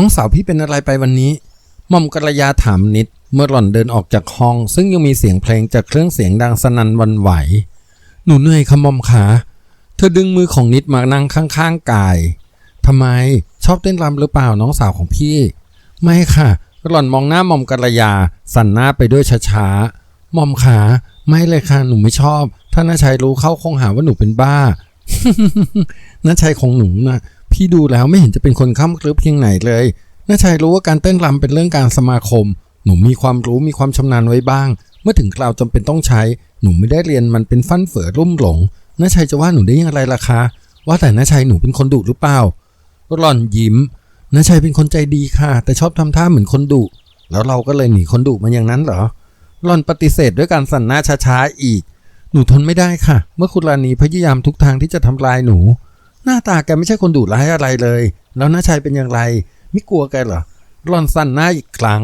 น้องสาวพี่เป็นอะไรไปวันนี้หม่อมกัลยาถามนิด เมื่อหล่อนเดินออกจากห้อง ซึ่งยังมีเสียงเพลงจากเครื่องเสียงดังสนั่นวันไหว หนูเหนื่อยค่ะหม่อมขาเธอดึงมือของนิดมานั่งข้างๆกายทำไมชอบเต้นรำหรือเปล่าน้องสาวของพี่ ไม่ค่ะหล่อนมองหน้าหม่อมกัลยา สั่นหน้าไปด้วยช้าๆหม่อมขาไม่เลยค่ะหนูไม่ชอบ ถ้าน้าชัยรู้เข้าคงหาว่าหนูเป็นบ้าน้าชัยของหนูนะ พี่ดูแล้วไม่เห็นจะเป็นคนข้ามคลึบเพียงไหนเลยน้าชัยรู้ว่าการเต้นรำเป็นเรื่องการสมาคม หนูมีความรู้มีความชำนาญไว้บ้าง เมื่อถึงคราวจำเป็นต้องใช้ หนูไม่ได้เรียนมันเป็นฟั่นเฟือรุ่มหลงน้าชัยจะว่าหนูได้ยังไงล่ะคะ ว่าแต่น้าชัยหนูเป็นคนดุหรือเปล่าหล่อนยิ้มน้าชัยเป็นคนใจดีค่ะ แต่ชอบทำท่าเหมือนคนดุแล้วเราก็เลยหนีคนดุมาอย่างนั้นเหรอหล่อนปฏิเสธด้วยการสั่นหน้าช้าๆอีก หนูทนไม่ได้ค่ะ เมื่อคุณรานีพยายามทุกทางที่จะทำลายหนู หน้าตาแกไม่ใช่คนดุร้ายอะไรเลย แล้วน้าชัยเป็นอย่างไร ไม่กลัวแกเหรอหล่อนสั่นหน้าอีกครั้ง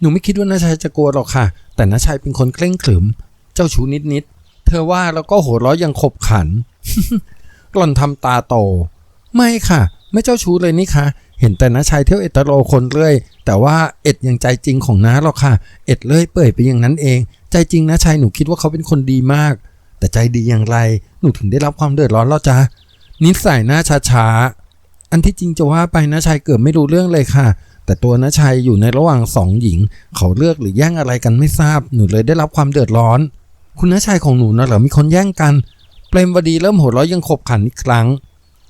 หนูไม่คิดว่าน้าชัยจะกลัวหรอกค่ะ แต่น้าชัยเป็นคนเคร่งขรึม เจ้าชู้นิดๆ เธอว่าแล้วก็โหัวเราะอยังขบขันหล่อนทำตาโต ไม่ค่ะ ไม่เจ้าชู้เลยนี่ค่ะ เห็นแต่น้าชายเที่ยวเอตโรคนเรื่อย แต่ว่าเอ็ดยังใจจริงของน้าหรอกค่ะ เอ็ดเลื่อยเปื่อยไปอย่างนั้นเอง ใจจริงน้าชายหนูคิดว่าเขาเป็นคนดีมาก แต่ใจดีอย่างไร หนูถึงได้รับความเดือดร้อนแล้วจ้ะ นิสัยหน้าช้าๆ อันที่จริงจะว่าไปน้าชายเกือบไม่รู้เรื่องเลยค่ะ แต่ตัวน้าชายอยู่ในระหว่างสองหญิง เขาเลือกหรือแย่งอะไรกันไม่ทราบ หนูเลยได้รับความเดือดร้อน คุณน้าชายของหนูนะเหรอมีคนแย่งกัน เปรมวดีเริ่มหัวเราะยังขบขันอีกครั้ง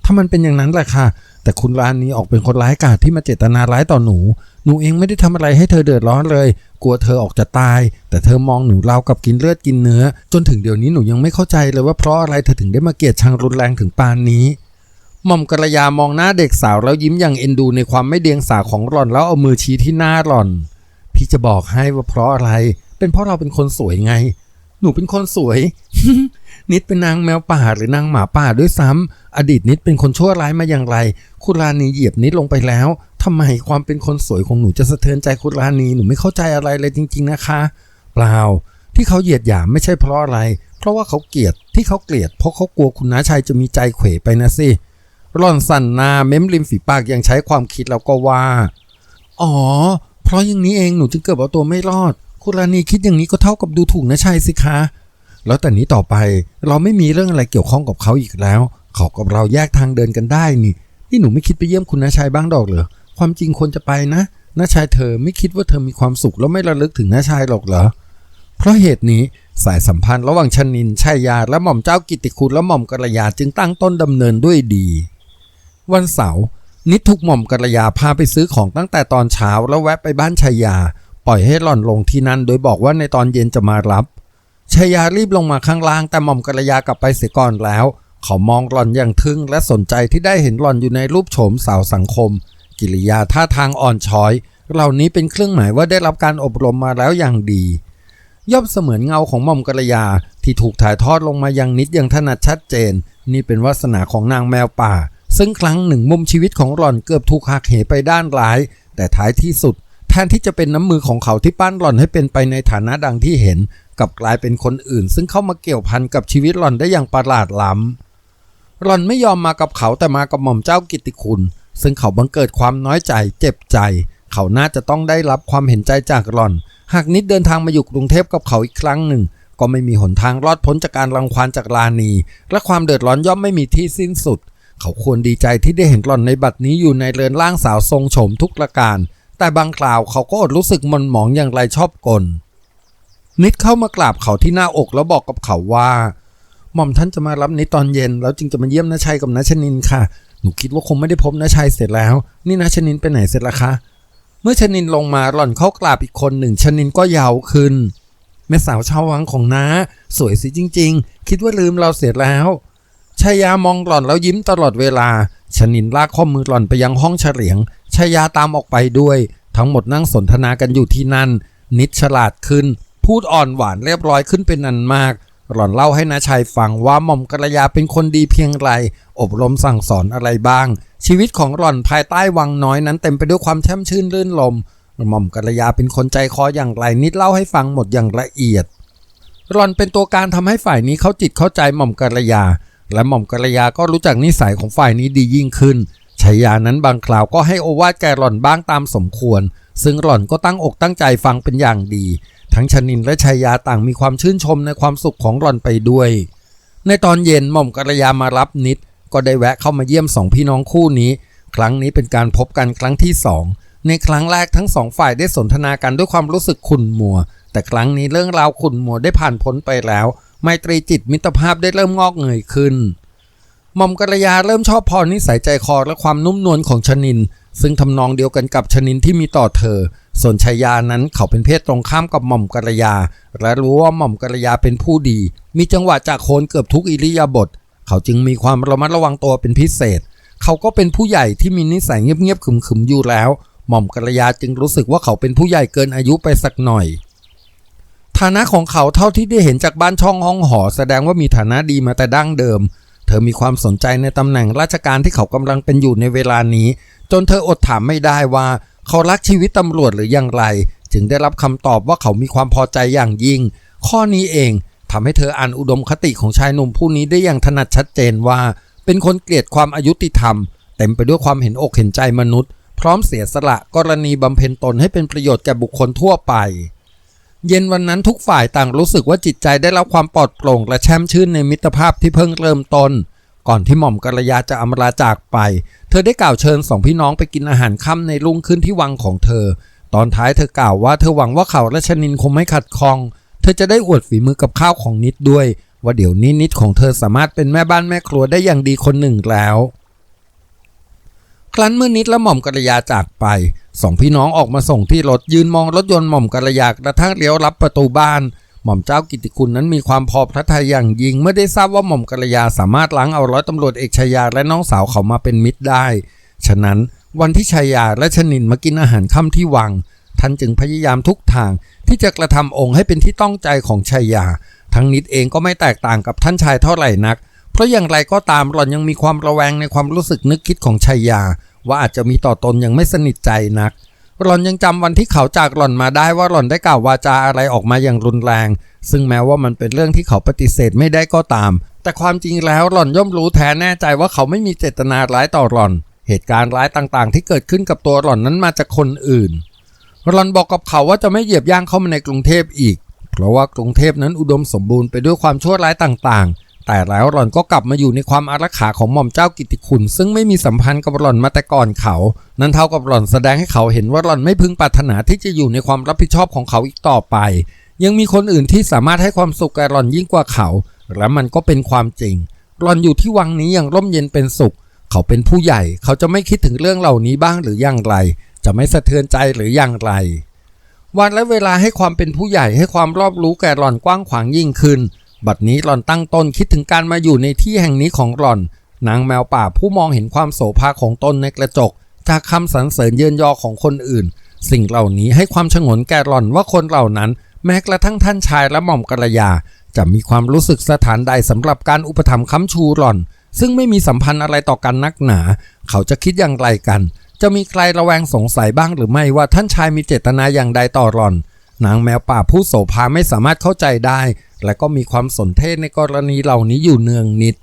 ถ้ามันเป็นอย่างนั้นแหละค่ะ แต่คุณร้านนี้ออกเป็นคนร้ายกาจที่มาเจตนาร้ายต่อหนู หนูเองไม่ได้ทำอะไรให้เธอเดือดร้อนเลย กลัวเธอออกจะตาย แต่เธอมองหนูราวกับกินเลือดกินเนื้อ จนถึงเดี๋ยวนี้หนูยังไม่เข้าใจเลยว่าเพราะอะไรเธอถึงได้มาเกลียดชังรุนแรงถึงปานนี้หม่อมกระยามองหน้าเด็กสาวแล้วยิ้มอย่างเอ็นดูในความไม่เดียงสาของหล่อนแล้วเอามือชี้ที่หน้าหล่อน พี่จะบอกให้ว่าเพราะอะไร เป็นเพราะเราเป็นคนสวยไง หนูเป็นคนสวย นิดเป็นนางแมวป่าหรือนางหมาป่าด้วยซ้ำ อดีตนิดเป็นคนชั่วร้ายมาอย่างไร คุณรานีเหยียบนิดลงไปแล้วทำไมความเป็นคนสวยของหนูจะสะเทือนใจคุณรานีหนูไม่เข้าใจอะไรเลยจริง ๆนะคะ เปล่า ที่เขาเหยียดหยามไม่ใช่เพราะอะไร เพราะว่าเขาเกลียดที่เขาเกลียด เพราะเขากลัวคุณน้าชัยจะมีใจเขวไปนะสิร่อนสั่นนาเม้มริมฝีปากยังใช้ความคิดแล้วก็ว่า อ๋อ เพราะอย่างนี้เองหนูจึงเกิดเอาตัวไม่รอด คุณรานีคิดอย่างนี้ก็เท่ากับดูถูกนะชัยสิคะ แล้วแต่นี้ต่อไปเราไม่มีเรื่องอะไรเกี่ยวข้องกับเขาอีกแล้ว เขากับเราแยกทางเดินกันได้นี่นี่หนูไม่คิดไปเยี่ยมคุณน้าชัยบ้างดอกเหรอความจริงควรจะไปนะน้าชายเธอไม่คิดว่าเธอมีความสุขแล้วไม่ระลึกถึงน้าชายหรอกเหรอเพราะเหตุนี้สายสัมพันธ์ระหว่างชนินชายาและหม่อมเจ้ากิติคุณและหม่อมกัลยาจึงตั้งต้นดำเนินด้วยดี วันเสาร์นิดถูกหม่อมกัลยาพาไปซื้อของตั้งแต่ตอนเช้าแล้วแวะไปบ้านชายา ปล่อยให้หล่อนลงที่นั่นโดยบอกว่าในตอนเย็นจะมารับชายารีบลงมาข้างล่างแต่หม่อมกัลยากลับไปเสียก่อนแล้ว เขามองหล่อนอย่างทึ่งและสนใจที่ได้เห็นหล่อนอยู่ในรูปโฉมสาวสังคม กิริยาท่าทางอ่อนช้อย เหล่านี้เป็นเครื่องหมายว่าได้รับการอบรมมาแล้วอย่างดี ย่อมเสมือนเงาของหม่อมกัลยาที่ถูกถ่ายทอดลงมายังนิดอย่างถนัดชัดเจน นี่เป็นวาสนาของนางแมวป่า ซึ่งครั้งหนึ่งมุมชีวิตของหล่อนเกือบถูกหักเหไปด้านร้าย แต่ท้ายที่สุด แทนที่จะเป็นน้ำมือของเขาที่ปั้นหล่อนให้เป็นไปในฐานะดังที่เห็น กลับกลายเป็นคนอื่น ซึ่งเข้ามาเกี่ยวพันกับชีวิตหล่อนได้อย่างประหลาดล้ำ หล่อนไม่ยอมมากับเขาแต่มากับหม่อมเจ้ากิติคุณ ซึ่งเขาบังเกิดความน้อยใจเจ็บใจ เขาน่าจะต้องได้รับความเห็นใจจากหล่อน หากนิดเดินทางมาอยู่กรุงเทพกับเขาอีกครั้งหนึ่ง ก็ไม่มีหนทางรอดพ้นจากการรังควานจากลานี และความเดือดร้อนย่อมไม่มีที่สิ้นสุด เขาควรดีใจที่ได้เห็นหล่อนในบัดนี้อยู่ในเรือนร่างสาวทรงโฉมทุกประการ แต่บางคราวเขาก็อดรู้สึกมนหมองอย่างไรชอบกลนิดเข้ามากราบเขาที่หน้าอกแล้วบอกกับเขาว่า หม่อมท่านจะมารับนิดตอนเย็น แล้วจึงจะมาเยี่ยมน้าชัยกับน้าชนินค่ะ หนูคิดว่าคงไม่ได้พบน้าชัยเสร็จแล้ว นี่น้าชนินไปไหนเสร็จละคะ เมื่อชนินลงมาหล่อนเข้ากราบอีกคนหนึ่งชนินก็ยาวขึ้นแม่สาวชาววังของน้าสวยสิจริง ๆ คิดว่าลืมเราเสียแล้วชายามองหล่อนแล้วยิ้มตลอดเวลา ชนินลากข้อมือหล่อนไปยังห้องเฉลียงชายาตามออกไปด้วย ทั้งหมดนั่งสนทนากันอยู่ที่นั่น นิดฉลาดขึ้น พูดอ่อนหวานเรียบร้อยขึ้นเป็นนันมาก หล่อนเล่าให้นาชัยฟังว่าหม่อมกัลยาเป็นคนดีเพียงไร อบรมสั่งสอนอะไรบ้าง ชีวิตของหล่อนภายใต้วังน้อยนั้นเต็มไปด้วยความแช่มชื่นรื่นลมหม่อมกัลยาเป็นคนใจคออย่างไรนิดเล่าให้ฟังหมดอย่างละเอียดหล่อนเป็นตัวการทำให้ฝ่ายนี้เข้าจิตเข้าใจหม่อมกัลยา และหม่อมกัลยาก็รู้จักนิสัยของฝ่ายนี้ดียิ่งขึ้นชายานั้นบางคราวก็ให้โอวาทแก่หล่อนบ้างตามสมควร ซึ่งหล่อนก็ตั้งอกตั้งใจฟังเป็นอย่างดี ทั้งชนินและชายาต่างมีความชื่นชมในความสุขของหล่อนไปด้วย ในตอนเย็นหม่อมกัลยามารับนิด ก็ได้แวะเข้ามาเยี่ยมสองพี่น้องคู่นี้ ครั้งนี้เป็นการพบกันครั้งที่สองในครั้งแรกทั้งสองฝ่ายได้สนทนากันด้วยความรู้สึกขุ่นมัว แต่ครั้งนี้เรื่องราวขุ่นมัวได้ผ่านพ้นไปแล้วไมตรีจิตมิตรภาพได้เริ่มงอกเงยขึ้นหม่อมกัลยาเริ่มชอบพอนิสัยใจคอและความนุ่มนวลของชนิน ซึ่งทำนองเดียวกันกับชนินที่มีต่อเธอ ส่วนชายานั้นเขาเป็นเพศตรงข้ามกับหม่อมกัลยา และรู้ว่าหม่อมกัลยาเป็นผู้ดี มีจังหวะจากโคนเกือบทุกอิริยาบถ เขาจึงมีความระมัดระวังตัวเป็นพิเศษ เขาก็เป็นผู้ใหญ่ที่มีนิสัยเงียบๆขึมๆอยู่แล้ว หม่อมกัลยาจึงรู้สึกว่าเขาเป็นผู้ใหญ่เกินอายุไปสักหน่อย ฐานะของเขาเท่าที่ได้เห็นจากบ้านช่องห้องหอ แสดงว่ามีฐานะดีมาแต่ดั้งเดิม ธอมีความสนใจในตำแหน่งราชการที่เขากำลังเป็นอยู่ในเวลานี้ จนเธออดถามไม่ได้ว่า เขารักชีวิตตำรวจหรืออย่างไร จึงได้รับคำตอบว่าเขามีความพอใจอย่างยิ่ง ข้อนี้เองทำให้เธออ่านอุดมคติของชายหนุ่มผู้นี้ได้อย่างถนัดชัดเจนว่า เป็นคนเกลียดความอายุติธรรม เต็มไปด้วยความเห็นอกเห็นใจมนุษย์ พร้อมเสียสละกรณีบำเพ็ญตนให้เป็นประโยชน์แก่บุคคลทั่วไป เย็นวันนั้นทุกฝ่ายต่างรู้สึกว่าจิตใจได้รับความปลอดโปร่งและแช่มชื่นในมิตรภาพที่เพิ่งเริ่มต้น ก่อนที่หม่อมกัลยาจะอำลาจากไป เธอได้กล่าวเชิญสองพี่น้องไปกินอาหารค่ำในรุ่งขึ้นที่วังของเธอ ตอนท้ายเธอกล่าวว่าเธอหวังว่าเขาและชนินคงไม่ขัดข้อง เธอจะได้อวดฝีมือกับข้าวของนิดด้วย ว่าเดี๋ยวนี้นิดของเธอสามารถเป็นแม่บ้านแม่ครัวได้อย่างดีคนหนึ่งแล้ว ครั้นเมื่อนิดและหม่อมกัลยาจากไปสองพี่น้องออกมาส่งที่รถยืนมองรถยนต์หม่อมกัลยากระทั่งเลี้ยวรับประตูบ้าน หม่อมเจ้ากิติคุณนั้นมีความพอพระทัยอย่างยิ่งเมื่อได้ทราบว่าหม่อมกัลยาสามารถล้างเอาร้อยตำรวจเอกชายาและน้องสาวเขามาเป็นมิตรได้ ฉะนั้นวันที่ชายาและชนินมากินอาหารค่ำที่วัง ท่านจึงพยายามทุกทางที่จะกระทำองค์ให้เป็นที่ต้องใจของชายา ทั้งนิดเองก็ไม่แตกต่างกับท่านชายเท่าไหร่นัก ราะอย่างไรก็ตามหล่อนยังมีความระแวงในความรู้สึกนึกคิดของชายา ว่าอาจจะมีต่อตนยังไม่สนิทใจนัก หล่อนยังจำวันที่เขาจากหล่อนมาได้ว่าหล่อนได้กล่าววาจาอะไรออกมาอย่างรุนแรง ซึ่งแม้ว่ามันเป็นเรื่องที่เขาปฏิเสธไม่ได้ก็ตาม แต่ความจริงแล้วหล่อนย่อมรู้แท้แน่ใจว่าเขาไม่มีเจตนาร้ายต่อหล่อน เหตุการณ์ร้ายต่างๆ ที่เกิดขึ้นกับตัวหล่อนนั้นมาจากคนอื่น หล่อนบอกกับเขาว่าจะไม่เหยียบย่างเข้ามาในกรุงเทพอีก เพราะว่ากรุงเทพนั้นอุดมสมบูรณ์ไปด้วยความชั่วร้ายต่างๆ แต่แล้วหล่อนก็กลับมาอยู่ในความอารักขาของหม่อมเจ้ากิติคุณ ซึ่งไม่มีสัมพันธ์กับหล่อนมาแต่ก่อนเขา นั้นเท่ากับหล่อนแสดงให้เขาเห็นว่าหล่อนไม่พึงปรารถนาที่จะอยู่ในความรับผิดชอบของเขาอีกต่อไป ยังมีคนอื่นที่สามารถให้ความสุขแก่หล่อนยิ่งกว่าเขา และมันก็เป็นความจริง หล่อนอยู่ที่วังนี้อย่างร่มเย็นเป็นสุข เขาเป็นผู้ใหญ่ เขาจะไม่คิดถึงเรื่องเหล่านี้บ้างหรืออย่างไร จะไม่สะเทือนใจหรืออย่างไร วันและเวลาให้ความเป็นผู้ใหญ่ให้ความรอบรู้แก่หล่อนกว้างขวางยิ่งขึ้น บัดนี้หล่อนตั้งตนคิดถึงการมาอยู่ในที่แห่งนี้ของหล่อน นางแมวป่าผู้มองเห็นความโสภาของตนในกระจก จากคำสรรเสริญเยินยอของคนอื่น สิ่งเหล่านี้ให้ความฉงนแก่หล่อนว่าคนเหล่านั้น แม้กระทั่งท่านชายและหม่อมกัลยา จะมีความรู้สึกสถานใดสำหรับการอุปถัมภ์ค้ำชูหล่อน ซึ่งไม่มีสัมพันธ์อะไรต่อกันนักหนา เขาจะคิดอย่างไรกัน จะมีใครระแวงสงสัยบ้างหรือไม่ว่าท่านชายมีเจตนาอย่างใดต่อหล่อนนางแมวป่าผู้โสภาไม่สามารถเข้าใจได้ และก็มีความสนเทศในกรณีเหล่านี้อยู่เนืองนิด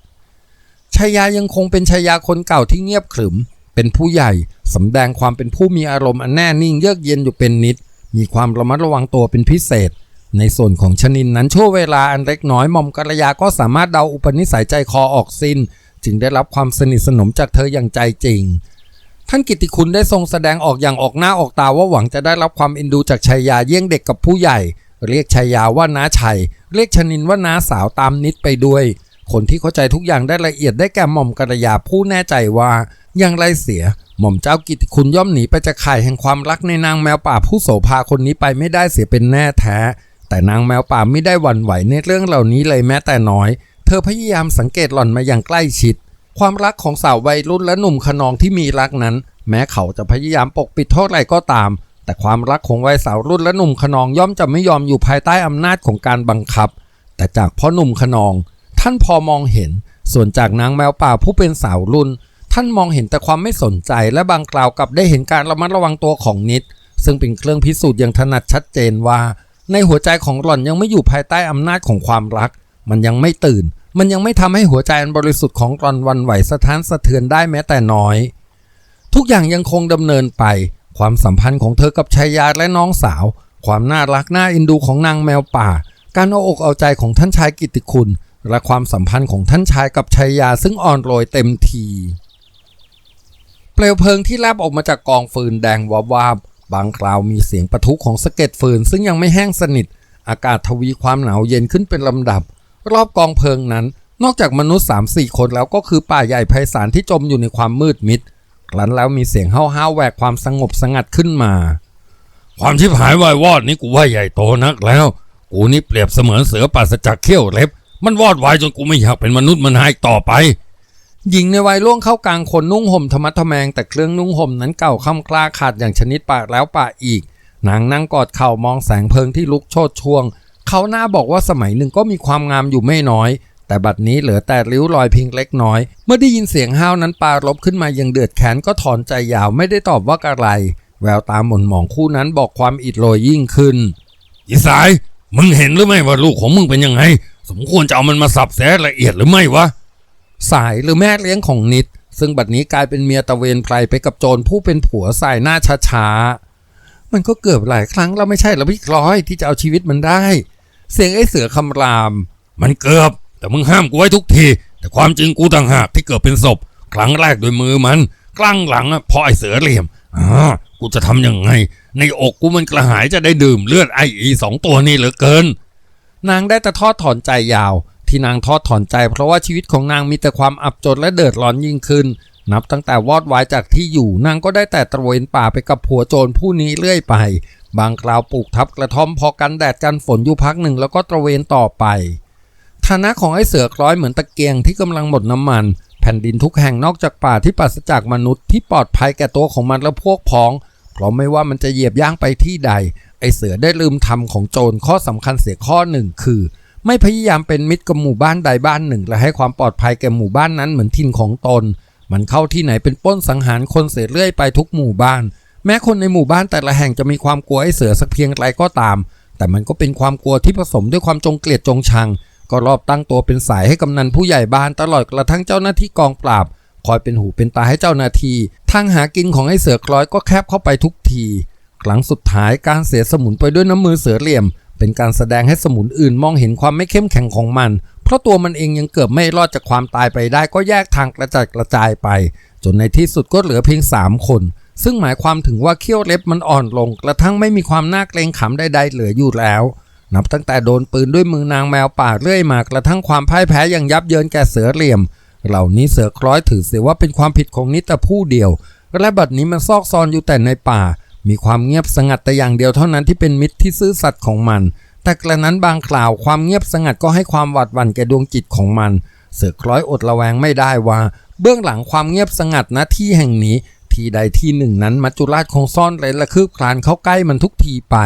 ชายายังคงเป็นชายาคนเก่าที่เงียบขรึม เป็นผู้ใหญ่สำแดงความเป็นผู้มีอารมณ์อันแน่นิ่งเยือกเย็นอยู่เป็นนิด มีความระมัดระวังตัวเป็นพิเศษ ในส่วนของชนินนั้นช่วเวลาอันเล็กน้อยมอมกัลยาก็สามารถเดาอุปนิสัยใจคอออกสิน้น จึงได้รับความสนิทสนมจากเธออย่างใจจริง ท่านกิติคุณได้ทรงแสดงออกอย่างออกหน้าออกตาว่าหวังจะได้รับความเอ็นดูจากชายาเยี่ยงเด็กกับผู้ใหญ่ เรียกชายาว่าน้าชัย เรียกชนินว่าน้าสาวตามนิดไปด้วย คนที่เข้าใจทุกอย่างได้ละเอียดได้แก่หม่อมกัลยาผู้แน่ใจว่าอย่างไรเสีย หม่อมเจ้ากิติคุณย่อมหนีไปจากข่ายแห่งความรักในนางแมวป่าผู้โสภาคนนี้ไปไม่ได้เสียเป็นแน่แท้ แต่นางแมวป่าไม่ได้หวั่นไหวในเรื่องเหล่านี้เลยแม้แต่น้อย เธอพยายามสังเกตหล่อนมาอย่างใกล้ชิด ความรักของสาววัยรุ่นและหนุ่มขนองที่มีรักนั้น แม้เขาจะพยายามปกปิดเท่าไรก็ตาม แต่ความรักของวัยสาวรุ่นและหนุ่มขนองย่อมจะไม่ยอมอยู่ภายใต้อำนาจของการบังคับ แต่จากพ่อหนุ่มขนอง ท่านพอมองเห็น ส่วนจากนางแมวป่าผู้เป็นสาวรุ่น ท่านมองเห็นแต่ความไม่สนใจและบางกล่าวกับได้เห็นการระมัดระวังตัวของนิด ซึ่งเป็นเครื่องพิสูจน์อย่างถนัดชัดเจนว่า ในหัวใจของหล่อนยังไม่อยู่ภายใต้อำนาจของความรัก มันยังไม่ตื่น มันยังไม่ทำให้หัวใจอันบริสุทธิ์ของหล่อนวันไหวสะท้านสะเทือนได้แม้แต่น้อย ทุกอย่างยังคงดำเนินไป ความสัมพันธ์ของเธอกับชายาและน้องสาว ความน่ารักน่าเอ็นดูของนางแมวป่า การเอาอกเอาใจของท่านชายกิติคุณ และความสัมพันธ์ของท่านชายกับชายาซึ่งอ่อนโรยเต็มที เปลวเพลิงที่แลบออกมาจากกองฟืนแดงวาบวาบบางคราวมีเสียงปะทุของสะเก็ดฟืนซึ่งยังไม่แห้งสนิท อากาศทวีความหนาวเย็นขึ้นเป็นลำดับ รอบกองเพลิงนั้น นอกจากมนุษย์3-4คนแล้วก็คือป่าใหญ่ไพศาลที่จมอยู่ในความมืดมิด ครั้นแล้วมีเสียงห้าวๆแหวกความสงบสงัดขึ้นมา ความชิบหายวายวอดนี่กูว่าใหญ่โตนักแล้ว กูนี่เปรียบเสมือนเสือปราศจากเขี้ยวเล็บ มันวอดวายจนกูไม่อยากเป็นมนุษย์มนาอีกต่อไปหญิงในวัยล่วงเข้ากลางคนนุ่งห่มธรรมะทแมง แต่เครื่องนุ่งห่มนั้นเก่าค่ำคลาขาดอย่างชนิดปากแล้วปากอีกนางนั่งกอดเข่ามองแสงเพลิงที่ลุกโชดช่วง เขาหน้าบอกว่าสมัยหนึ่งก็มีความงามอยู่ไม่น้อย แต่บัดนี้เหลือแต่ริ้วรอยเพียงเล็กน้อย เมื่อได้ยินเสียงห้าวนั้นปารบขึ้นมายังเดือดแค้นก็ถอนใจยาวไม่ได้ตอบว่าอะไร แววตาหม่นหมองคู่นั้นบอกความอิดโรยยิ่งขึ้นอีสาย มึงเห็นหรือไม่ว่าลูกของมึงเป็นยังไง สมควรจะเอามันมาสับแสละเอียดหรือไม่วะ สายหรือแม่เลี้ยงของนิด ซึ่งบัดนี้กลายเป็นเมียตะเวนไพรไปกับโจรผู้เป็นผัวสายหน้าช้าๆ มันก็เกือบหลายครั้งแล้วไม่ใช่เหรอพี่คล้อยที่จะเอาชีวิตมันได้ เสียงไอ้เสือคำราม มันเกือบ แต่มึงห้ามกูไว้ทุกที แต่ความจริงกูต่างหากที่เกิดเป็นศพ ครั้งแรกโดยมือมันครั้งหลังอะพราะไอเสือเหลี่ยมอ่ากูจะทำยังไง ในอกกูมันกระหายจะได้ดื่มเลือดไออีสองตัวนี่เหลือเกิน นางได้แต่ทอดถอนใจยาว ที่นางทอดถอนใจ เพราะว่าชีวิตของนางมีแต่ความอับจนและเดือดร้อนยิ่งขึ้น นับตั้งแต่วอดวายจากที่อยู่ นางก็ได้แต่ตระเวนป่าไปกับผัวโจรผู้นี้เรื่อยไป บางคราวปลูกทับกระท่อมพอกันแดดกันฝนอยู่พักหนึ่งแล้วก็ตระเวนต่อไป ฐานะของไอ้เสือคล้อยเหมือนตะเกียงที่กำลังหมดน้ำมัน แผ่นดินทุกแห่งนอกจากป่าที่ปราศจากมนุษย์ที่ปลอดภัยแก่ตัวของมันและพวกพ้อง เพราะไม่ว่ามันจะเหยียบย่างไปที่ใด ไอเสือได้ลืมทำของโจรข้อสำคัญเสียข้อหนึ่งคือ ไม่พยายามเป็นมิตรกับหมู่บ้านใดบ้านหนึ่ง และให้ความปลอดภัยแก่หมู่บ้านนั้นเหมือนถิ่นของตน มันเข้าที่ไหนเป็นป้นสังหารคนเสียเรื่อยไปทุกหมู่บ้าน แม้คนในหมู่บ้านแต่ละแห่งจะมีความกลัวไอ้เสือสักเพียงไรก็ตาม แต่มันก็เป็นความกลัวที่ผสมด้วยความจงเกลียดจงชัง ก็รอบตั้งตัวเป็นสายให้กำนันผู้ใหญ่บ้านตลอดกระทั่งเจ้าหน้าที่กองปราบ คอยเป็นหูเป็นตาให้เจ้าหน้าที่ทางหากินของไอ้เสือคล้อยก็แคบเข้าไปทุกที ครั้งสุดท้ายการเสียสมุนไปด้วยน้ำมือเสือเหลี่ยม เป็นการแสดงให้สมุนอื่นมองเห็นความไม่เข้มแข็งของมัน เพราะตัวมันเองยังเกือบไม่รอดจากความตายไปได้ก็แยกทางกระจัดกระจายไป จนในที่สุดก็เหลือเพียงสามคนซึ่งหมายความถึงว่าเขี้ยวเล็บมันอ่อนลง กระทั่งไม่มีความน่าเกรงขามใดๆเหลืออยู่แล้ว นับตั้งแต่โดนปืนด้วยมือนางแมวป่าเรื่อยมากระทั่งความพ่ายแพ้อย่างยับเยินแก่เสือเหลี่ยม เหล่านี้เสือคล้อยถือเสียว่าเป็นความผิดของนิตผู้เดียว และบัดนี้มันซอกซอนอยู่แต่ในป่า มีความเงียบสงัดแต่อย่างเดียวเท่านั้นที่เป็นมิตรที่ซื่อสัตย์ของมัน แต่กระนั้นบางคราวความเงียบสงัดก็ให้ความหวาดหวั่นแก่ดวงจิตของมัน เสือคล้อยอดระแวงไม่ได้ว่า เบื้องหลังความเงียบสงัดณที่แห่งนี้ ที่ใดที่หนึ่งนั้นมัจจุราชคงซ่อนเร้นและคืบคลานเข้าใกล้มันทุกทีไป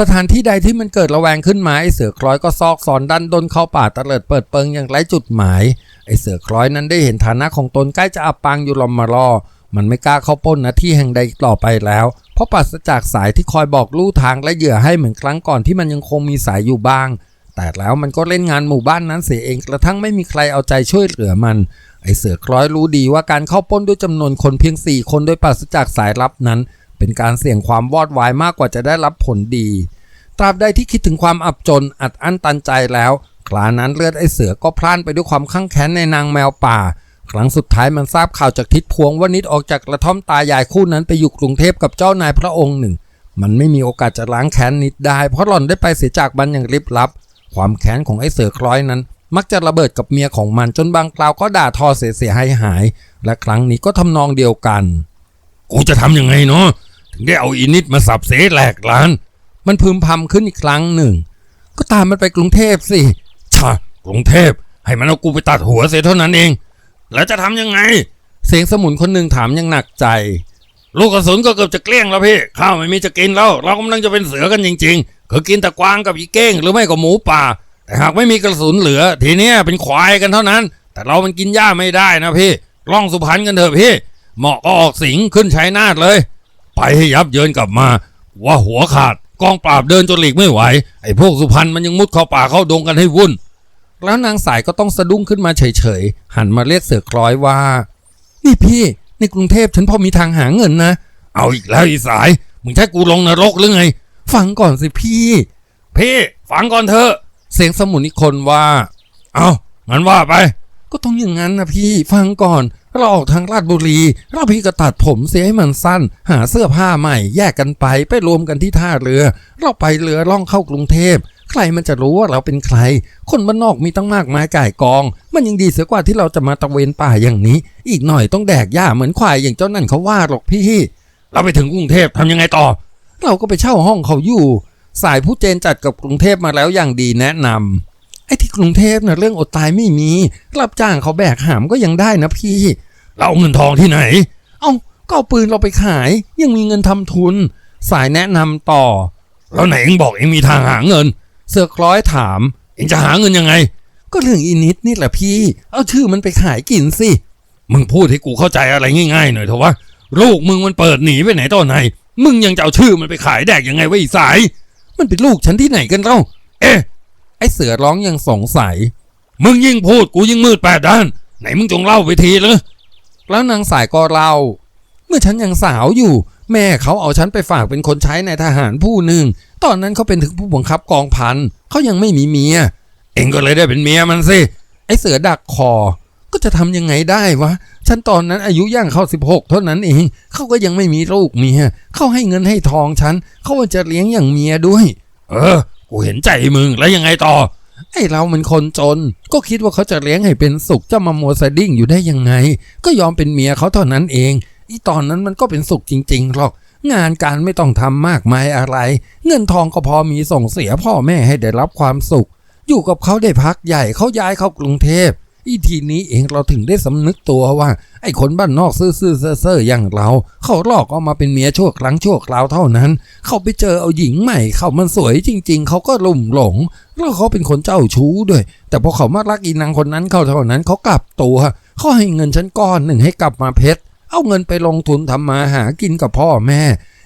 สถานที่ใดที่มันเกิดระแวงขึ้นมาไอเสือคล้อยก็ซอกซอนดันดนเข้าป่าตะเลิดเปิดเปิงอย่างไร้จุดหมาย ไอเสือคล้อยนั้นได้เห็นฐานะของตนใกล้จะอับปางอยู่ลอมมารอ มันไม่กล้าเข้าป้นนะที่แห่งใดต่อไปแล้ว เพราะปราศจากสายที่คอยบอกลู่ทางและเหยื่อให้เหมือนครั้งก่อนที่มันยังคงมีสายอยู่บ้าง แต่แล้วมันก็เล่นงานหมู่บ้านนั้นเสียเองกระทั่งไม่มีใครเอาใจช่วยเหลือมัน ไอเสือคล้อยรู้ดีว่าการเข้าป้นด้วยจำนวนคนเพียงสี่คนโดยปราศจากสายลับนั้น เป็นการเสี่ยงความวอดวายมากกว่าจะได้รับผลดี ตราบใดที่คิดถึงความอับจนอัดอั้นตันใจแล้วคลานั้นเลือดไอเสือก็พล่านไปด้วยความข้างแค้นในนางแมวป่า ครั้งสุดท้ายมันทราบข่าวจากทิศพวงว่านิดออกจากกระท่อมตายายคู่นั้นไปอยู่กรุงเทพกับเจ้านายพระองค์หนึ่ง มันไม่มีโอกาสจะล้างแค้นนิดได้ เพราะหล่อนได้ไปเสียจากมันอย่างลิบลับ ความแค้นของไอ้เสือคล้อยนั้นมักจะระเบิดกับเมียของมันจนบางคราวก็ด่าทอเสียหายหาย และครั้งนี้ก็ทำนองเดียวกัน กูจะทำยังไงเนาะ ได้เอาอีนิดมาสับเสแหลกล้าน มันพึมพำขึ้นอีกครั้งหนึ่ง ก็ตามมันไปกรุงเทพสิชากรุงเทพ ให้มันเอากูไปตัดหัวเสียเท่านั้นเอง แล้วจะทำยังไง เสียงสมุนคนหนึ่งถามยังหนักใจ ลูกกระสุนก็เกือบจะเกลี้ยงแล้วพี่ ข้าวไม่มีจะกินแล้ว เรากำลังจะเป็นเสือกันจริงๆคือกินแต่กวางกับอีเก้ง หรือไม่ก็หมูป่า แต่หากไม่มีกระสุนเหลือ ทีเนี้ยเป็นควายกันเท่านั้น แต่เรามันกินหญ้าไม่ได้นะพี่ล่องสุพรรณกันเถอะพี่เหมาะก็ออกสิงขึ้นชัยนาทเลย ไปให้ยับเยินกลับมา ว่าหัวขาดกองปราบเดินจนหลีกไม่ไหว ไอ้พวกสุพรรณมันยังมุดเข้าป่าเข้าดงกันให้วุ่น แล้วนางสายก็ต้องสะดุ้งขึ้นมาเฉยๆ หันมาเรียกเสือคล้อยว่า นี่พี่ในกรุงเทพฉันพอมีทางหาเงินนะ เอาอีกแล้วอีสาย มึงใช้กูลงนรกหรือไง ฟังก่อนสิพี่ พี่ ฟังก่อนเถอะ เสียงสมุนอีกคนว่า เอางั้นว่าไป ก็ต้องอย่างนั้นนะพี่ฟังก่อน เราออกทางลาดบุรีเราพี่ก็ตัดผมเสียให้มันสั้น หาเสื้อผ้าใหม่ แยกกันไปไปรวมกันที่ท่าเรือ เราไปเรือล่องเข้ากรุงเทพใครมันจะรู้ว่าเราเป็นใคร คนบ้านนอกมีตั้งมากมายก่ายกอง มันยังดีเสียกว่าที่เราจะมาตะเวนป่าอย่างนี้ อีกหน่อยต้องแดกหญ้าเหมือนควายอย่างเจ้านั่นเขาว่าหรอกพี่ เราไปถึงกรุงเทพทำยังไงต่อ เราก็ไปเช่าห้องเขาอยู่ สายผู้เจนจัดกับกรุงเทพมาแล้วอย่างดีแนะนำ ไอ้ที่กรุงเทพนะเรื่องอดตายไม่มี รับจ้างเขาแบกหามก็ยังได้นะพี่ เราเอาเงินทองที่ไหน เอาก็เอาปืนเราไปขาย ยังมีเงินทำทุน สายแนะนำต่อ แล้วไหนเองบอกเองมีทางหาเงิน เสือคล้อยถาม เองจะหาเงินยังไง ก็เรื่องอีนิดนี่แหละพี่ เอาชื่อมันไปขายกินสิมึงพูดให้กูเข้าใจอะไรง่ายๆหน่อยเถอะวะลูกมึงมันเปิดหนีไปไหนตอนไหน มึงยังจะเอาชื่อมันไปขายแดกยังไงวะอีสาย มันเป็นลูกฉันที่ไหนกันเล่า เอ๊ะ เสือร้องยังสงสัย มึงยิ่งพูดกูยิ่งมืดแปดด้าน ไหนมึงจงเล่าไปทีเลยแล้วนางสายก็เล่า เมื่อฉันยังสาวอยู่ แม่เขาเอาฉันไปฝากเป็นคนใช้ในทหารผู้หนึ่ง ตอนนั้นเขาเป็นถึงผู้บังคับกองพันเขายังไม่มีเมีย เองก็เลยได้เป็นเมียมันสิ ไอ้เสือดักคอ ก็จะทำยังไงได้วะ ฉันตอนนั้นอายุย่างเข้าสิบหกเท่านั้นเอง เขาก็ยังไม่มีลูกเมีย เขาให้เงินให้ทองฉัน เขาจะเลี้ยงอย่างเมียด้วย เออ กูเห็นใจมึงแล้วยังไงต่อ ไอ้เรามันคนจน ก็คิดว่าเขาจะเลี้ยงให้เป็นสุขจะมาโมวสดิ้งอยู่ได้ยังไง ก็ยอมเป็นเมียเขาเท่านั้นเองอีตอนนั้นมันก็เป็นสุขจริงๆหรอก งานการไม่ต้องทำมากมายอะไร เงินทองก็พอมีส่งเสียพ่อแม่ให้ได้รับความสุข อยู่กับเขาได้พักใหญ่เขาย้ายเข้ากรุงเทพ อีทีนี้เองเราถึงได้สำนึกตัวว่า ไอ้คนบ้านนอกซื่อๆเซ่อๆอย่างเรา เขาหลอกเอามาเป็นเมียชั่วครั้งชั่วคราวเท่านั้น เขาไปเจอเอาหญิงใหม่ เขามันสวยจริง ๆ เขาก็ลุ่มหลง แล้วเขาเป็นคนเจ้าชู้ด้วย แต่พอเขามารักอีนางคนนั้นเขาเท่านั้นเขากลับตัวเขาให้เงินฉันก้อนหนึ่งให้กลับมาเพชรเอาเงินไปลงทุนทำมาหากินกับพ่อแม่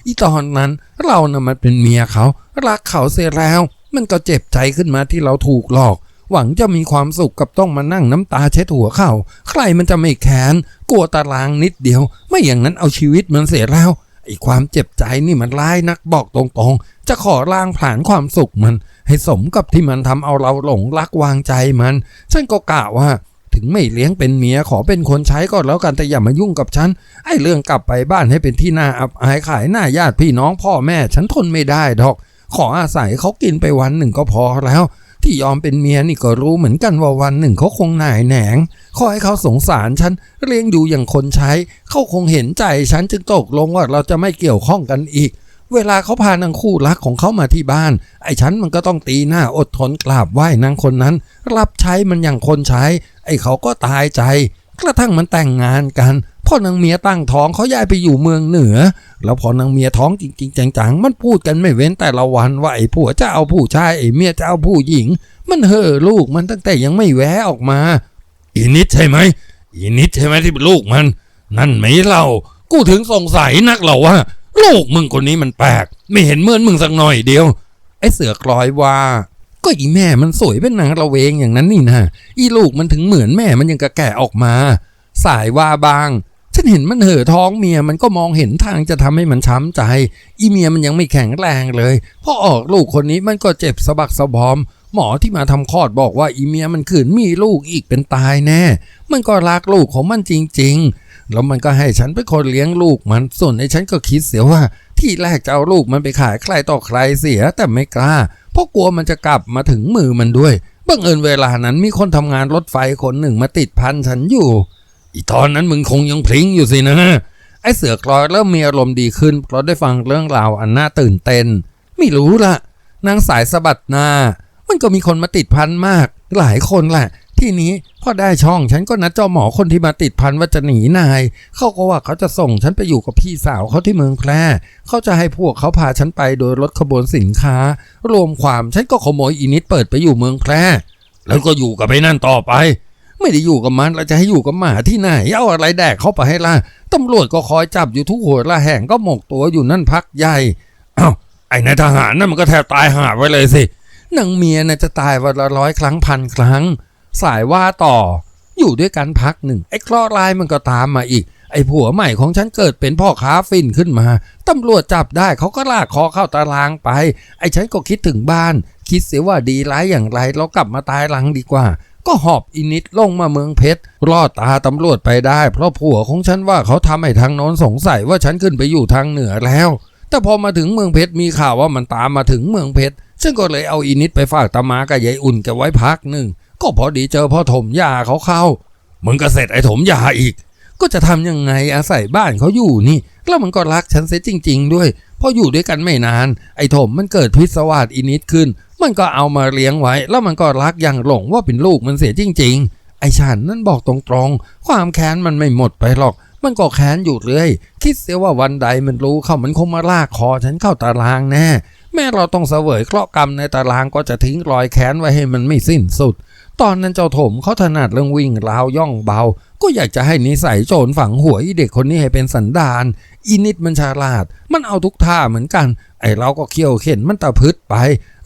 อีตอนนั้นเรานะ่ะมันเป็นเมียเขา รักเขาเสียแล้ว มันก็เจ็บใจขึ้นมาที่เราถูกหลอก หวังจะมีความสุขกับต้องมานั่งน้ำตาเช็ดหัวเขาใครมันจะไม่แค้นกลัวตารางนิดเดียว ไม่อย่างนั้นเอาชีวิตมันเสียแล้วไอ้ความเจ็บใจนี่มันร้ายนักบอกตรงๆ จะขอล้างผลาญความสุขมัน ให้สมกับที่มันทำเอาเราหลงรักวางใจมัน ฉันก็กะว่าถึงไม่เลี้ยงเป็นเมียขอเป็นคนใช้ก็แล้วกันแต่อย่ามายุ่งกับฉัน ไอ้เรื่องกลับไปบ้านให้เป็นที่น่าอับอายขายหน้าญาติพี่น้องพ่อแม่ ฉันทนไม่ได้ดอก ขออาศัยเขากินไปวันหนึ่งก็พอแล้ว ที่ยอมเป็นเมียนี่ก็รู้เหมือนกันว่าวันหนึ่งเขาคงหน่ายแหนงขอให้เขาสงสารฉันเลี้ยงดูอย่างคนใช้ เขาคงเห็นใจฉันจึงตกลงว่าเราจะไม่เกี่ยวข้องกันอีก เวลาเขาพานางคู่รักของเขามาที่บ้าน ไอ้ฉันมันก็ต้องตีหน้าอดทนกราบไหว้นางคนนั้น รับใช้มันอย่างคนใช้ ไอ้เขาก็ตายใจ กระทั่งมันแต่งงานกัน พ่อนางเมียตั้งท้องเขาย้ายไปอยู่เมืองเหนือ แล้วพอนางเมียท้องจริง ๆ จังๆ มันพูดกันไม่เว้นแต่ละวันว่าไอ้ผัวจะเอาผู้ชายไอ้เมียจะเอาผู้หญิง มันเห่อลูกมันตั้งแต่ยังไม่แวะออกมา อีนิดใช่ไหมอีนิดใช่ไหมที่เป็นลูกมัน นั่นไหมเรากูถึงสงสัยนักเหรอว่าลูกมึงคนนี้มันแปลก ไม่เห็นเหมือนมึงสักหน่อยเดียว ไอ้เสือคลอยว่าก็อีแม่มันสวยเป็นนางระเวงอย่างนั้นนี่นะอีลูกมันถึงเหมือนแม่มันยังกระแก่ออกมา สายว่าบาง ฉันเห็นมันเห่อท้องเมียมันก็มองเห็นทางจะทำให้มันช้ำใจ อีเมียมันยังไม่แข็งแรงเลยพอออกลูกคนนี้มันก็เจ็บสะบักสะบอม หมอที่มาทำคลอดบอกว่าอีเมียมันขืนมีลูกอีกเป็นตายแน่ มันก็รักลูกของมันจริง ๆ แล้วมันก็ให้ฉันเป็นคนเลี้ยงลูกมันส่วนไอ้ฉันก็คิดเสียว่า ที่แรกจะเอาลูกมันไปขายใครต่อใครเสียแต่ไม่กล้าเพราะกลัวมันจะกลับมาถึงมือมันด้วยบังเอิญเวลานั้นมีคนทำงานรถไฟคนหนึ่งมาติดพันฉันอยู่ อีตอนนั้นมึงคงยังพลิงอยู่สินะไอ้เสือคลอยเริ่มมีอารมณ์ดีขึ้นเพราะได้ฟังเรื่องราวอันน่าตื่นเต้น ไม่รู้ละนางสายสะบัดหน้า มันก็มีคนมาติดพันมาก หลายคนแหละ ที่นี้พอได้ช่องฉันก็นัดเจ้าหมอคนที่มาติดพันว่าจะหนีนาย เขาก็ว่าเขาจะส่งฉันไปอยู่กับพี่สาวเขาที่เมืองแพร่ เขาจะให้พวกเขาพาฉันไปโดยรถขบวนสินค้า รวมความฉันก็ขโมยอีนิดเปิดไปอยู่เมืองแพร่ แล้วก็อยู่กับไอ้นั่นต่อไป ไม่ได้อยู่กับมันเราจะให้อยู่กับหมาที่ไหนเอาอะไรแดกเข้าไปให้ล่ะตำรวจก็คอยจับอยู่ทุกหัวละแห่งก็หมกตัวอยู่นั่นพักใหญ่อ้าวไอ้นายทหารนั่นมันก็แทบตายหาไว้เลยสินางเมียน่ะจะตายวันละร้อยครั้งพันครั้ง สายว่าต่อ อยู่ด้วยกันพักหนึ่ง ไอ้คราะห์ร้ายมันก็ตามมาอีก ไอ้ผัวใหม่ของฉันเกิดเป็นพ่อค้าฟินขึ้นมาตำรวจจับได้เขาก็ลากคอเข้าตารางไป ไอ้ฉันก็คิดถึงบ้าน คิดเสียว่าดีร้ายอย่างไรเรากลับมาตายหลังดีกว่า ก็หอบอินิดลงมาเมืองเพชรรอดตาตำรวจไปได้ เพราะผัวของฉันว่าเขาทำให้ทางโน้นสงสัยว่าฉันขึ้นไปอยู่ทางเหนือแล้ว แต่พอมาถึงเมืองเพชรมีข่าวว่ามันตามมาถึงเมืองเพชรฉันก็เลยเอาอินิดไปฝากตามากับยายอุ่นแกไว้พักหนึ่งก็พอดีเจอพ่อถมยาเขาเข้ามึงก็เสร็จไอ้ถมยาอีก ก็จะทำยังไงอาศัยบ้านเขาอยู่นี่ แล้วมันก็รักฉันเสียจริง ๆ ด้วยพออยู่ด้วยกันไม่นาน ไอ้ถมมันเกิดพิษวาสอินิดขึ้น มันก็เอามาเลี้ยงไว้ แล้วมันก็รักอย่างหลงว่าเป็นลูกมันเสียจริง ๆ ไอ้ฉันนั่นบอกตรงๆ ความแค้นมันไม่หมดไปหรอก มันก็แค้นอยู่เรื่อย คิดเสียว่าวันใดมันรู้เข้ามันคงมาลากคอฉันเข้าตารางแน่ แม่เราต้องเสวยเคราะห์กรรมในตารางก็จะทิ้งรอยแค้นไว้ให้มันไม่สิ้นสุด ตอนนั้นเจ้าถมเขาถนัดเรื่องวิ่งราวย่องเบา ก็อยากจะให้นิสัยโจรฝังหัวอีเด็กคนนี้ให้เป็นสันดานอีนิดมันฉลาด มันเอาทุกท่าเหมือนกัน ไอ้เราก็เคี่ยวเข็นมันตะพึดไป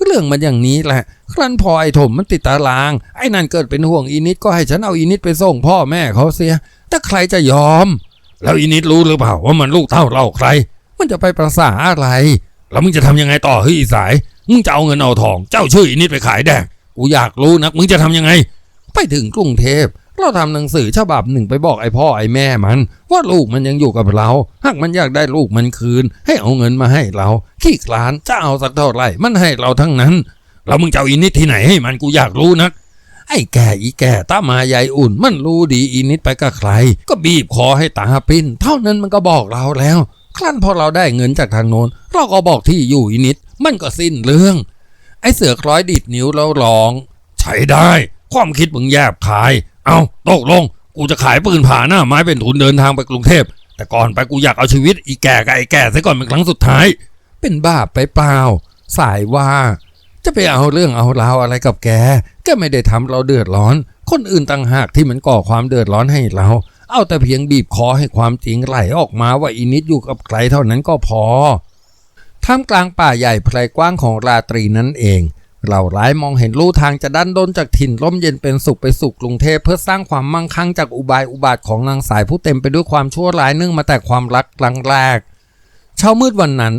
เรื่องมันอย่างนี้แหละ ครั้นพอไอ้ถมมันติดตาราง ไอ้นั่นเกิดเป็นห่วงอีนิดก็ให้ฉันเอาอีนิดไปส่งพ่อแม่เขาเสียแต่ใครจะยอม แล้วอีนิดรู้หรือเปล่าว่ามันลูกเต้าเราใคร มันจะไปประสาอะไร แล้วมึงจะทำยังไงต่อเฮ้ยสายมึงจะเอาเงินเอาทอง เจ้าชื่ออีนิดไปขายแดกกูอยากรู้นักมึงจะทำยังไง ไปถึงกรุงเทพ เราทำหนังสือฉบับหนึ่งไปบอกไอ้พ่อไอ้แม่มัน ว่าลูกมันยังอยู่กับเรา หากมันอยากได้ลูกมันคืน ให้เอาเงินมาให้เรา ขี้คลานจะเอาสักเท่าไหร่มันให้เราทั้งนั้นแล้วมึงจะเอาอีนิดที่ไหนให้มันกูอยากรู้นักไอ้แก่อีแก่ตามายายอุ่น มันรู้ดีอีนิดไปกับใคร ก็บีบคอให้ตาปิ้น เท่านั้นมันก็บอกเราแล้ว ครั้นพอเราได้เงินจากทางโน้น เราก็บอกที่อยู่อีนิด มันก็สิ้นเรื่อง ไอ้เสือคล้อยดีดนิ้วแล้วร้อง ใช้ได้ ความคิดมึงแยบขาย เอาตกลง กูจะขายปืนผ่าหน้าไม้เป็นทุนเดินทางไปกรุงเทพ แต่ก่อนไปกูอยากเอาชีวิตอีแก่กับไอ้แก่ซะก่อนเป็นครั้งสุดท้าย เป็นบ้าไปเปล่า สายว่า จะไปเอาเรื่องเอาราวอะไรกับแก ก็ไม่ได้ทำเราเดือดร้อน คนอื่นต่างหากที่มันก่อความเดือดร้อนให้เรา เอาแต่เพียงบีบคอให้ความจริงไหลออกมาว่าอีนิดอยู่กับใครเท่านั้นก็พอท่ามกลางป่าใหญ่ไพรกว้างของราตรีนั่นเอง เราร้ายมองเห็นลู่ทางจะดันด้นจากถิ่นร่มเย็นเป็นสุขไปสู่กรุงเทพเพื่อสร้างความมั่งคั่งจากอุบายอุบาทของนางสายผู้เต็มไปด้วยความชั่วร้ายเนื่องมาแต่ความรักครั้งแรก เช้ามืดวันนั้น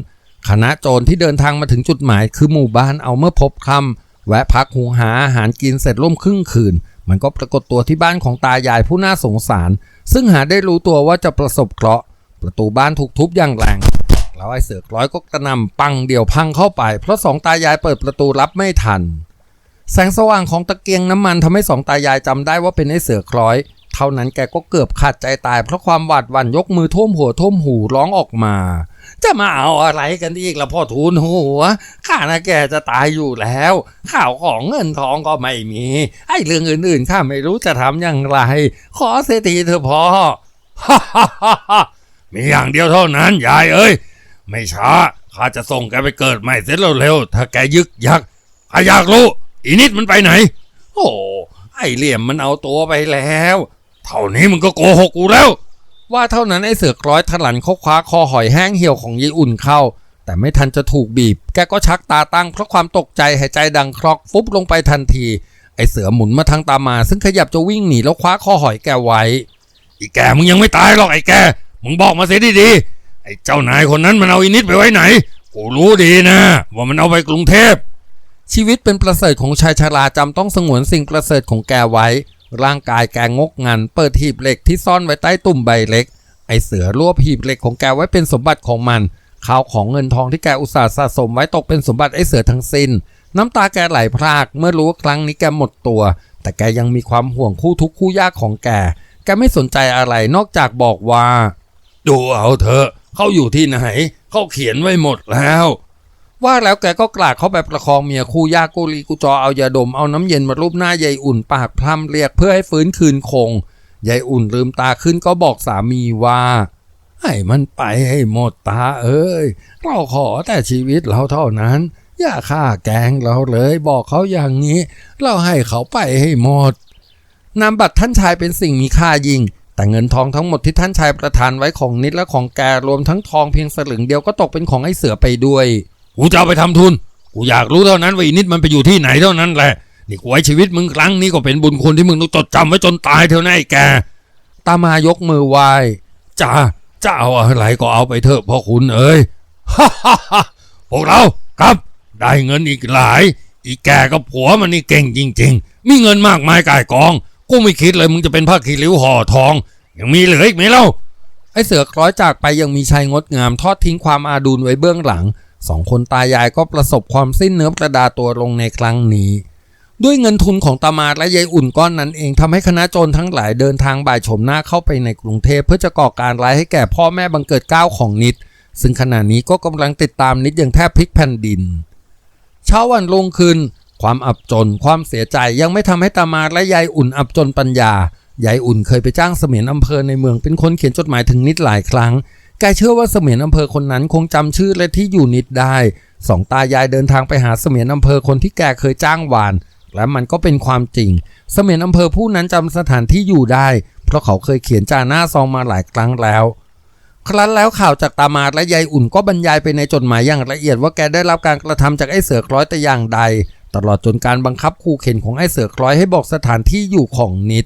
คณะโจรที่เดินทางมาถึงจุดหมาย คือหมู่บ้านเอาเมื่อพบคำแวะพักหุงหาอาหารกินเสร็จร่วมครึ่งคืน มันก็ปรากฏตัวที่บ้านของตายายผู้น่าสงสาร ซึ่งหาได้รู้ตัวว่าจะประสบเคราะห์ประตูบ้านถูกทุบอย่างแรง แล้วไอ้เสือกร้อยก็กระนำปังเดี่ยวพังเข้าไป เพราะสองตายายเปิดประตูรับไม่ทัน แสงสว่างของตะเกียงน้ำมันทำให้สองตายายจำได้ว่าเป็นไอ้เสือคล้อย เท่านั้นแกก็เกือบขาดใจตาย เพราะความหวาดหวั่นยกมือท่วมหัวท่วมหูร้องออกมา จะมาเอาอะไรกันอีกละพ่อทูลหัวข้านะแกจะตายอยู่แล้ว ข่าวของเงินทองก็ไม่มีไอ้เรื่องอื่นๆข้าไม่รู้จะทำอย่างไร ขอเสียทีเถอะพ่อฮ่าฮ่าฮ่ามีอย่างเดียวเท่านั้นยายเอ้ย ไม่ช้าข้าจะส่งแกไปเกิดใหม่เสร็จเร็วๆถ้าแกยึกยักข้าอยากรู้อีนิดมันไปไหน โอ้ไอเหลี่ยมมันเอาตัวไปแล้ว เท่านี้มึงก็โกหกกูแล้ว ว่าเท่านั้นไอเสือกร้อยถลันเขาคว้าคอหอยแห้งเหี่ยวของยายอุ่นเข้า แต่ไม่ทันจะถูกบีบ แกก็ชักตาตั้งเพราะความตกใจหายใจดังครอกฟุบลงไปทันที ไอเสือหมุนมาทางตามา ซึ่งขยับจะวิ่งหนีแล้วคว้าคอหอยแกไว้อีแกมึงยังไม่ตายหรอกไอแกมึงบอกมาเสียดีๆ ไอ้เจ้านายคนนั้นมันเอาอีนิดไปไว้ไหน กูรู้ดีนะ ว่ามันเอาไปกรุงเทพ ชีวิตเป็นประเสริฐของชายชราจำต้องสงวนสิ่งประเสริฐของแกไว้ ร่างกายแกงกงัน เปิดหีบเหล็กที่ซ่อนไว้ใต้ตุ่มใบเล็ก ไอเสือรวบหีบเหล็กของแกไว้เป็นสมบัติของมัน ข้าวของเงินทองที่แกอุตส่าห์สะสมไว้ตกเป็นสมบัติไอเสือทั้งสิ้น น้ำตาแกไหลพราก เมื่อรู้ว่าครั้งนี้แกหมดตัว แต่แกยังมีความห่วงคู่ทุกข์คู่ยากของแก แกไม่สนใจอะไรนอกจากบอกว่า ดูเอาเถอะ เขาอยู่ที่ไหนเขาเขียนไว้หมดแล้ว ว่าแล้วแกก็กลากเข้าไปประคองเมียคู่ยากกุลีกุจอเอายาดมเอาน้ำเย็นมารูปหน้ายายอุ่นปากพร่ำเรียกเพื่อให้ฟื้นคืนคงยายอุ่นลืมตาขึ้นก็บอกสามีว่าให้มันไปให้หมดตาเอ้ย เราขอแต่ชีวิตเราเท่านั้น อย่าฆ่าแกงเราเลยบอกเขาอย่างนี้ เราให้เขาไปให้หมดนามบัตรท่านชายเป็นสิ่งมีค่ายิ่ง แต่เงินทองทั้งหมดที่ท่านชายประทานไว้ของนิดและของแกรวมทั้งทองเพียงสลึงเดียวก็ตกเป็นของไอ้เสือไปด้วย กูจะเอาไปทำทุน กูอยากรู้เท่านั้นว่าอีนิดมันไปอยู่ที่ไหนเท่านั้นแหละ นี่กูไว้ชีวิตมึงครั้งนี้ก็เป็นบุญคุณที่มึงต้องจดจำไว้จนตายเท่านั้นไอ้แก ตามายกมือไหว้จ้าจะเอาอะไรก็เอาไปเถอะพ่อคุณเอ้ย ฮ่าฮ่าฮ่าพวกเราครับ ได้เงินอีกหลาย อีแกกับผัวมันนี่เก่งจริง ๆ มีเงินมากมายกายกอง กูไม่คิดเลยมึงจะเป็นผ้าคีริ้วห่อทอง ยังมีเหลืออีกไหมเล่าไอ้เสือคล้อยจากไปยังมีชายงดงามทอดทิ้งความอาดูลไว้เบื้องหลังสองคนตายายก็ประสบความสิ้นเนื้อประดาตัวลงในครั้งนี้ ด้วยเงินทุนของตามาและยายอุ่นก้อนนั้นเองทำให้คณะโจรทั้งหลายเดินทางบ่ายโฉมหน้าเข้าไปในกรุงเทพเพื่อจะก่อการร้ายให้แก่พ่อแม่บังเกิดก้าวของนิด ซึ่งขณะนี้ก็กำลังติดตามนิดอย่างแทบพลิกแผ่นดิน เช้าวันลงคืน ความอับจน ความเสียใจยังไม่ทำให้ตามาและยายอุ่นอับจนปัญญายายอุ่นเคยไปจ้างเสมียนอำเภอในเมืองเป็นคนเขียนจดหมายถึงนิดหลายครั้งแกเชื่อว่าเสมียนอำเภอคนนั้นคงจำชื่อและที่อยู่นิดได้สองตายายเดินทางไปหาเสมียนอำเภอคนที่แกเคยจ้างวาน และมันก็เป็นความจริง เสมียนอำเภอผู้นั้นจำสถานที่อยู่ได้ เพราะเขาเคยเขียนจาหน้าซองมาหลายครั้งแล้ว ครั้นแล้วข่าวจากตามาและยายอุ่นก็บรรยายไปในจดหมายอย่างละเอียดว่าแกได้รับการกระทำจากไอ้เสือคล้อยแต่อย่างใด ตลอดจนการบังคับคู่เข็นของไอ้เสือคล้อยให้บอกสถานที่อยู่ของนิด